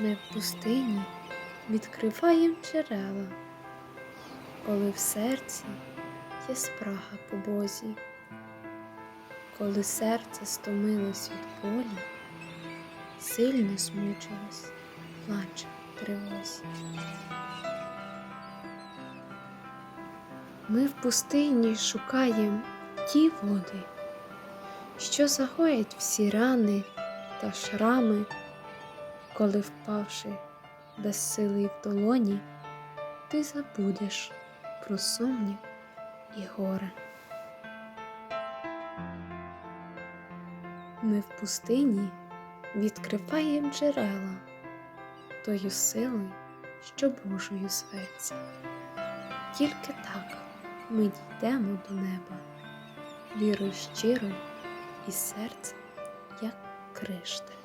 Ми в пустині відкриваєм джерела, коли в серці є спрага по Бозі, коли серце стомилось від болі, сильно змучилось, плаче тривозі. Ми в пустині шукаєм ті води, що загоять всі рани та шрами, коли впавши без сили в долоні, ти забудеш про сумнів і горе. Ми в пустині відкриваєм джерела тою силою, що Божою зветься. Тільки так ми дійдемо до неба, вірою щирою і серцем, як кришталь.